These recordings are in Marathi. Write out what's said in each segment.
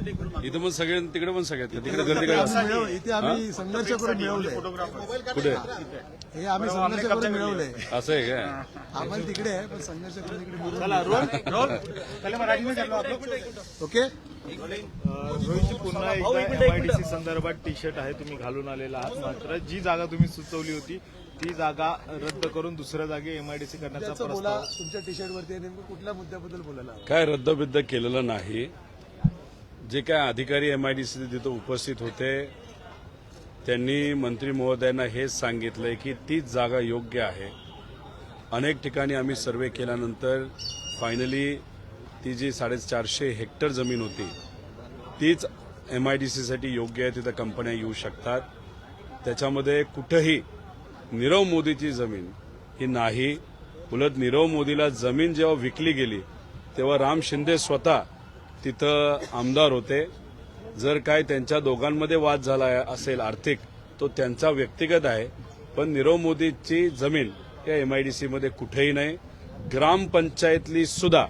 इथं पण सगळे तिकडे पण सगळे आहेत. तिकडे गर्दी काय मिळव- इथे आम्ही संघर्ष करून मिळवलंय. कुठे? हे आम्ही संघर्ष करून मिळवलंय. असं आहे काय? आपण तिकडे आहे पण संघर्ष करून तिकडे मिळवलंय. ओके? रोहितजी पुन्हा एकदा एमआयडीसी संदर्भात टी शर्ट आहे तुम्ही घालून आलेला आहात मात्र जी जागा तुम्ही सुचवली होती ती जागा रद्द करून दुसऱ्या जागी एमआयडीसी करण्याचा त्याचं प्रस्ताव बोला तुमच्या टी शर्ट वरती नेमकं कुठल्या मुद्द्याबद्दल बोलायला हवं? काय रद्दबिद्द केलेलं नाही. जे काय अधिकारी एम आय डी सी तिथं उपस्थित होते त्यांनी मंत्री महोदयांना हेच सांगितलंय की तीच जागा योग्य आहे. अनेक ठिकाणी आम्ही सर्वे केल्यानंतर फायनली ती जी साडेचारशे हेक्टर जमीन होती तीच एम आय डी सीसाठी योग्य आहे तिथं कंपन्या येऊ शकतात. त्याच्यामध्ये कुठंही नीरव मोदीची जमीन ही नाही. उलट नीरव मोदीला जमीन जेव्हा विकली गेली तेव्हा राम शिंदे स्वतः तिथं आमदार होते. जर काय त्यांच्या दोघांमध्ये वाद झाला असेल आर्थिक तो त्यांचा व्यक्तिगत आहे. पण नीरव मोदीची जमीन या एमआयडीसीमध्ये कुठेही नाही. ग्रामपंचायतली सुद्धा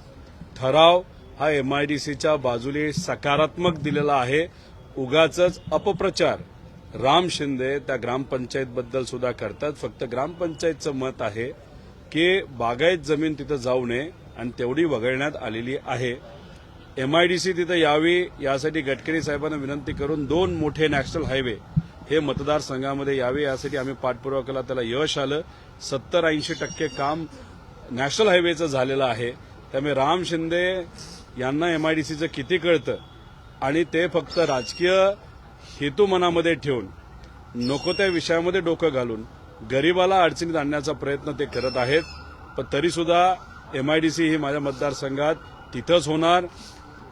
ठराव हा एमआयडीसीच्या बाजूने सकारात्मक दिलेला आहे. उगाच अपप्रचार. राम शिंदे त्या ग्रामपंचायतबद्दल सुद्धा करतात. फक्त ग्रामपंचायतचं मत आहे की बागायत जमीन तिथं जाऊ नये आणि तेवढी वगळण्यात आलेली आहे. एमआयडीसी तिथं यावी यासाठी गडकरी साहेबांना विनंती करून दोन मोठे नॅशनल हायवे हे मतदारसंघामध्ये यावे यासाठी आम्ही पाठपुरावा केला. त्याला यश आलं. सत्तर ऐंशी टक्के काम नॅशनल हायवेचं झालेलं आहे. त्यामुळे राम शिंदे यांना एमआयडीसीचं किती कळतं? आणि ते फक्त राजकीय हेतू मनामध्ये ठेवून नको त्या विषयामध्ये डोकं घालून गरिबाला अडचणीत आणण्याचा प्रयत्न ते करत आहेत. पण तरीसुद्धा एमआयडीसी ही माझ्या मतदारसंघात तिथंच होणार.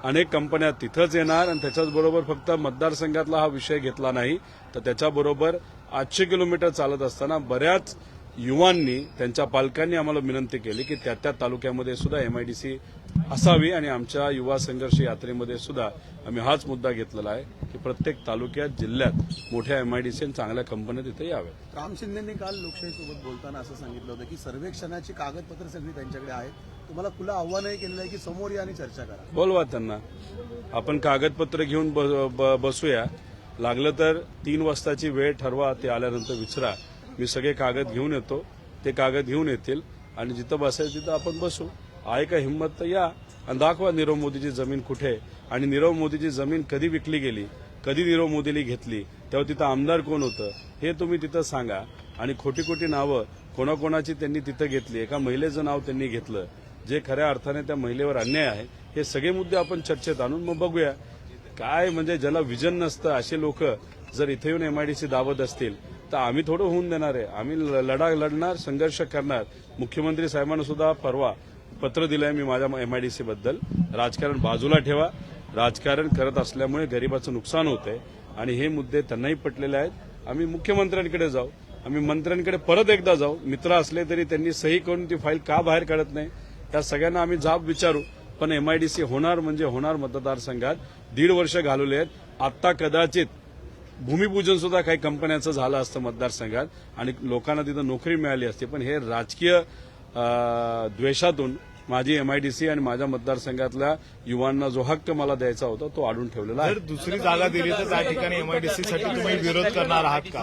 अनेक कंपन्या तिथंच येणार आणि त्याच्याचबरोबर फक्त मतदारसंघातला हा विषय घेतला नाही तर त्याच्याबरोबर आठशे किलोमीटर चालत असताना बऱ्याच युवांनी त्यांच्या पालकांनी आम्हाला विनंती केली की त्या त्या तालुक्यामध्ये सुद्धा एमआयडीसी असावी आणि आमच्या युवा संघर्ष यात्रेमध्ये सुद्धा आम्ही हाच मुद्दा घेतलेला आहे की प्रत्येक तालुक्यात जिल्ह्यात मोठ्या एमआयडीसी आणि चांगल्या कंपन्या तिथे याव्यात. राम शिंदेंनी काल लोकशाहीसोबत बोलताना असं सांगितलं होतं की सर्वेक्षणाची कागदपत्र सगळी त्यांच्याकडे आहेत. तुम्हाला खुलं आव्हानही केलेलं आहे की समोर या आणि चर्चा करा. बोलवा त्यांना. आपण कागदपत्र घेऊन बसूया. लागलं तर तीन वाजताची वेळ ठरवा ते आल्यानंतर विचारा. मी सगळे कागद घेऊन येतो. ते कागद घेऊन येतील आणि जिथं बसायचं तिथं आपण बसू. आहे का हिंमत? तर या. आणि दाखवा नीरव मोदीची जमीन कुठे? आहे आणि नीरव मोदीची जमीन कधी विकली गेली? कधी नीरव मोदीला घेतली? तेव्हा तिथं आमदार कोण होतं? हे तुम्ही तिथं सांगा. आणि खोटी खोटी नावं कोणाकोणाची त्यांनी तिथं घेतली. एका महिलेचं नाव त्यांनी घेतलं. जे खऱ्या अर्थाने त्या महिलेवर अन्याय आहे हे सगळे मुद्दे आपण चर्चेत आणून मग बघूया. काय म्हणजे ज्याला विजन नसतं असे लोक जर इथे येऊन एमआयडीसी दावत असतील तर आम्ही थोडं होऊन देणार आहे. आम्ही ल- लढा लढणार संघर्ष करणार. मुख्यमंत्री साहेबांना सुद्धा परवा पत्र दिलंय मी माझ्या एम आय डी बद्दल. राजकारण बाजूला ठेवा. राजकारण करत असल्यामुळे गरिबाचं नुकसान होतंय. आणि हे मुद्दे त्यांनाही पटलेले आहेत. आम्ही मुख्यमंत्र्यांकडे जाऊ. आम्ही मंत्र्यांकडे परत एकदा जाऊ. मित्र असले तरी त्यांनी सही करून ती फाईल का बाहेर काढत नाही? त्या सगळ्यांना आम्ही जाब विचारू. पण एमआयडीसी होणार म्हणजे होणार मतदारसंघात. दीड वर्ष घालवले आहेत. आता कदाचित भूमिपूजन सुद्धा काही कंपन्यांचं झालं असतं मतदारसंघात. आणि लोकांना तिथं नोकरी मिळाली असती. पण हे राजकीय द्वेषातून माझी एमआयडीसी आणि माझ्या मतदारसंघातल्या युवांना जो हक्क मला द्यायचा होता तो अडून ठेवलेला आहे. दुसरी जागा दिली तर त्या ठिकाणी एमआयडीसी साठी तुम्ही विरोध करणार आहात का?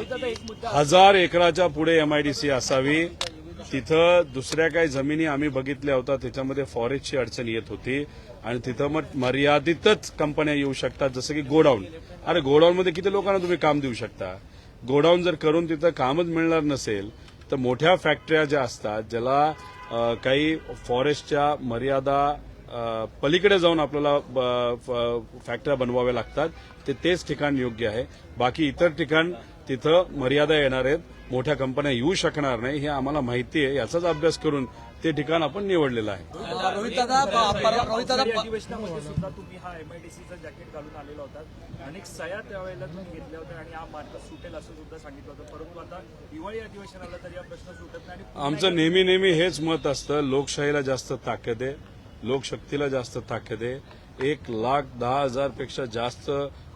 हजार एकराच्या पुढे एमआयडीसी असावी. तिथं दुसऱ्या काही जमिनी आम्ही बघितल्या होत्या त्याच्यामध्ये फॉरेस्टची अडचण येत होती. आणि तिथं मग मर्यादितच कंपन्या येऊ शकतात जसं की गोडाऊन. अरे गोडाऊनमध्ये किती लोकांना तुम्ही काम देऊ शकता? गोडाऊन जर करून तिथं कामच मिळणार नसेल तर मोठ्या फॅक्टऱ्या ज्या असतात ज्याला काही फॉरेस्टच्या मर्यादा पलीकडे जाऊन आपल्याला फॅक्टऱ्या बनवाव्या लागतात. ते तेच ठिकाण योग्य आहे. बाकी इतर ठिकाण तिथं मर्यादा येणार आहेत. मोठ्या कंपन्या येऊ शकणार नाही. हे आम्हाला माहिती आहे. याचाच अभ्यास करून ते ठिकाण आपण निवडलेलं आहे. रोहित दादा परवा रोहित दादा संसदीय अधिवेशनामध्ये सुद्धा तुम्ही हा एमआयडीसीचा जॅकेट घालून आलेला होता. अनेक सया त्यावेळेला तुम्ही घेतल्या होत्या आणि हा मार्ग सुटेल असं सुद्धा सांगितलं होतं. परंतु आता दिवाळी अधिवेशन आलं तर या प्रश्न सुटत नाही आमचं नेहमी नेहमी हेच मत असतं. लोकशाहीला जास्त ताकद आहे. लोकशक्तीला जास्त ताकद आहे. एक लाख दहा हजारपेक्षा जास्त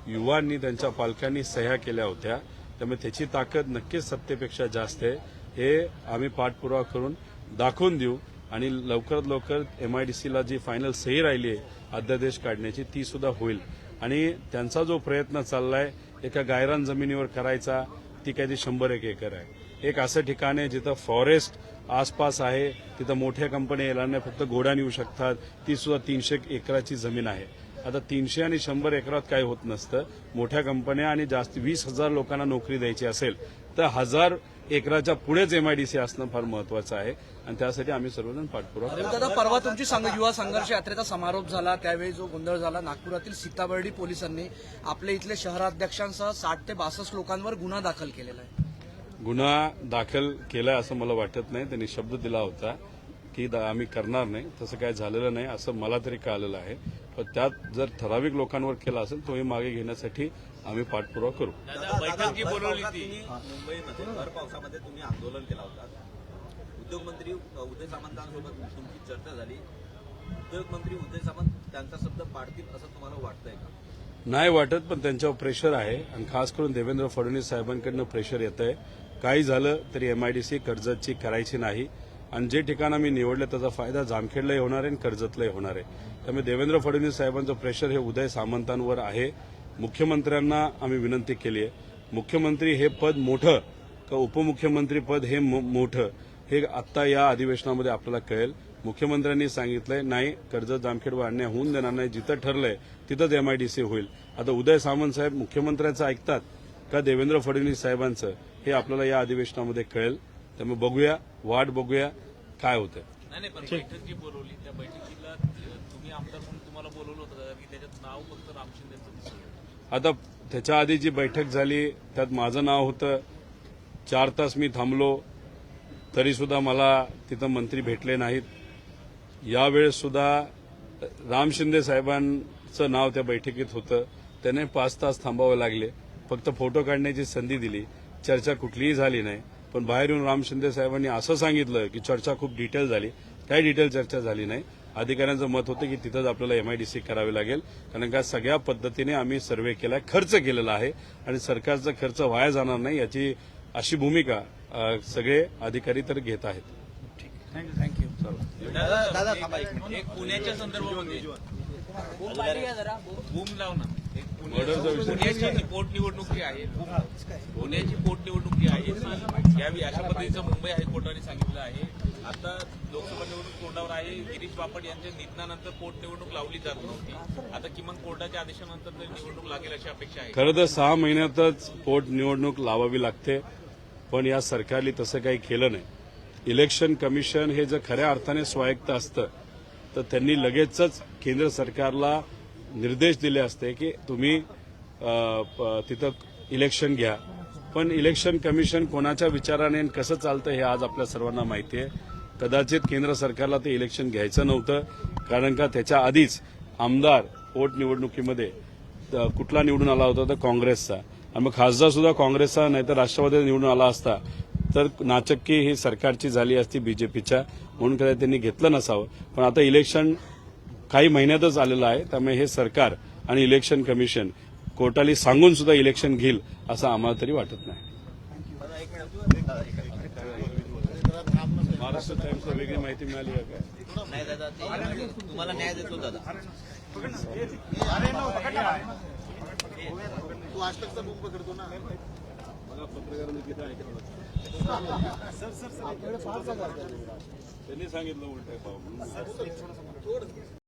युवांनी त्यांच्या पालकांनी सह्या केल्या होत्या. त्यामुळे त्याची ताकद नक्कीच सत्तेपेक्षा जास्त आहे. हे आम्ही पाठपुरावा करून दाखवून देऊ. आणि लवकरात लवकर एमआयडीसीला जी फायनल सही राहिली आहे अध्यादेश काढण्याची ती सुद्धा होईल. आणि त्यांचा जो प्रयत्न चाललाय एका गायरान जमिनीवर करायचा ती काही शंभर एक एकर आहे. एक असं ठिकाण आहे जिथं फॉरेस्ट आसपास आहे तिथं मोठ्या कंपन्या येणार नाही फक्त गोड्यान येऊ शकतात. ती सुद्धा तीनशे एकराची जमीन आहे. आता तीनशे आणि शंभर एकरात काय होत नसतं. मोठ्या कंपन्या आणि जास्त वीस हजार लोकांना नोकरी द्यायची असेल तर हजार एकराच्या पुढेच एमआयडीसी असणं फार महत्वाचं आहे. आणि त्यासाठी आम्ही सर्वजण पाठपुरावा दादा परवा तुमची संघ युवा संघर्ष यात्रेचा समारोप झाला. त्यावेळी जो गोंधळ झाला नागपुरातील सीताबर्डी पोलिसांनी आपल्या इथले शहराध्यक्षांसह साठ ते बासष्ट लोकांवर गुन्हा दाखल केलेला आहे. गुन्हा दाखल केलाय असं मला वाटत नाही. त्यांनी शब्द दिला होता की दा- आम्ही करणार नाही. तसं काय झालेलं नाही असं मला तरी कळालेलं आहे. पण त्यात जर ठराविक लोकांवर केला असेल तोही मागे घेण्यासाठी आम्ही पाठपुरावा करू. बैठक जी बोलवली ती. मुंबईमध्ये भर पावसामध्ये तुम्ही आंदोलन केला होता. उद्योगमंत्री उदय सामंतांसोबत तुमची चर्चा झाली. उद्योगमंत्री उदय सामंत त्यांचा शब्द पाडतील असं तुम्हाला वाटतंय का? नाही वाटत पण त्यांच्यावर प्रेशर आहे. आणि खास करून देवेंद्र फडणवीस साहेबांकडनं प्रेशर येत आहे काही झालं तरी एमआयडीसी कर्जतची करायची नाही. आणि जे ठिकाण आम्ही निवडलं त्याचा फायदा जामखेडलाही होणार आहे आणि कर्जतलाही होणार आहे. त्यामुळे देवेंद्र फडणवीस साहेबांचं प्रेशर हे उदय सामंतांवर आहे. मुख्यमंत्र्यांना आम्ही विनंती केली आहे. मुख्यमंत्री हे पद मोठं का उपमुख्यमंत्री पद हे मो- मोठं हे आत्ता या अधिवेशनामध्ये आपल्याला कळेल. मुख्यमंत्र्यांनी सांगितलंय नाही कर्जत जामखेड वाढण्या होऊन देणार नाही. जिथं ठरलंय तिथंच एमआयडीसी होईल. आता उदय सामंत साहेब मुख्यमंत्र्यांचं ऐकतात. का देवेंद्र फडणवीस साहेबांचं हे आपल्याला या अधिवेशनामध्ये कळेल. त्यामुळे बघूया वाट बघूया काय होतं नाही नाही पण बैठक जी बोलवली त्या बैठकीला तुम्ही आमदार म्हणून तुम्हाला बोलवलं होतं का? की त्याच्यात नाव फक्त राम शिंदेचं दिसलं आता त्याच्या आधी जी बैठक झाली त्यात माझं नाव होतं. चार तास मी थांबलो तरी सुद्धा मला तिथं मंत्री भेटले नाहीत. यावेळेस सुद्धा राम शिंदे साहेबांचं नाव त्या बैठकीत होतं. त्याने पाच तास थांबावे लागले. फक्त फोटो काढण्याची संधी दिली. चर्चा कुठलीही झाली नाही. पण बाहेर येऊन राम शिंदे साहेबांनी असं सांगितलं की चर्चा खूप डिटेल झाली. काही डिटेल चर्चा झाली नाही. अधिकाऱ्यांचं मत होतं की तिथंच आपल्याला एमआयडीसी करावी लागेल. कारण का सगळ्या पद्धतीने आम्ही सर्वे केला खर्च केलेला आहे. आणि सरकारचा खर्च वाया जाणार नाही याची अशी भूमिका सगळे अधिकारी तर घेत आहेत. दादा थांबा एक पुण्याच्या संदर्भामध्ये. पुण्याची पोटनिवडणूक जी आहे पुण्याची पोटनिवडणूक जी आहे यावी अशा पद्धतीचं मुंबई हायकोर्टाने सांगितलं आहे. आता लोकसभा निवडणूक तोंडावर आहे. गिरीश बापट यांच्या निधनानंतर पोटनिवडणूक लावली जात नव्हती. आता किमान कोर्टाच्या आदेशानंतर तरी निवडणूक लागेल अशी अपेक्षा आहे. खरं तर सहा महिन्यातच पोटनिवडणूक लावावी लागते पण या सरकारने तसं काही केलं नाही. इलेक्शन कमिशन हे जर खऱ्या अर्थाने स्वायत्त असतं तर त्यांनी लगेचच केंद्र सरकारला निर्देश दिले असते की तुम्ही प- तिथं इलेक्शन घ्या. पण इलेक्शन कमिशन कोणाच्या विचाराने आणि कसं चालतं हे आज आपल्या सर्वांना माहिती आहे. कदाचित केंद्र सरकारला ते इलेक्शन घ्यायचं नव्हतं कारण का त्याच्या आधीच आमदार पोटनिवडणुकीमध्ये कुठला निवडून आला होता तर काँग्रेसचा. आणि मग खासदार सुद्धा काँग्रेसचा नाही तर राष्ट्रवादीचा निवडून आला असता. तर नाचक्की ही सरकारची झाली असती बीजेपीच्या म्हणून कदाचित त्यांनी घेतलं नसावं. पण आता इलेक्शन काही महिन्यातच आलेलं आहे. त्यामुळे हे सरकार आणि इलेक्शन कमिशन कोर्टाली सांगून सुद्धा इलेक्शन घेईल असं आम्हाला तरी वाटत नाही. महाराष्ट्र टाइम्सला वेगळी माहिती मिळाली तुम्हाला न्याय देतो त्यांनी सांगितलं उलट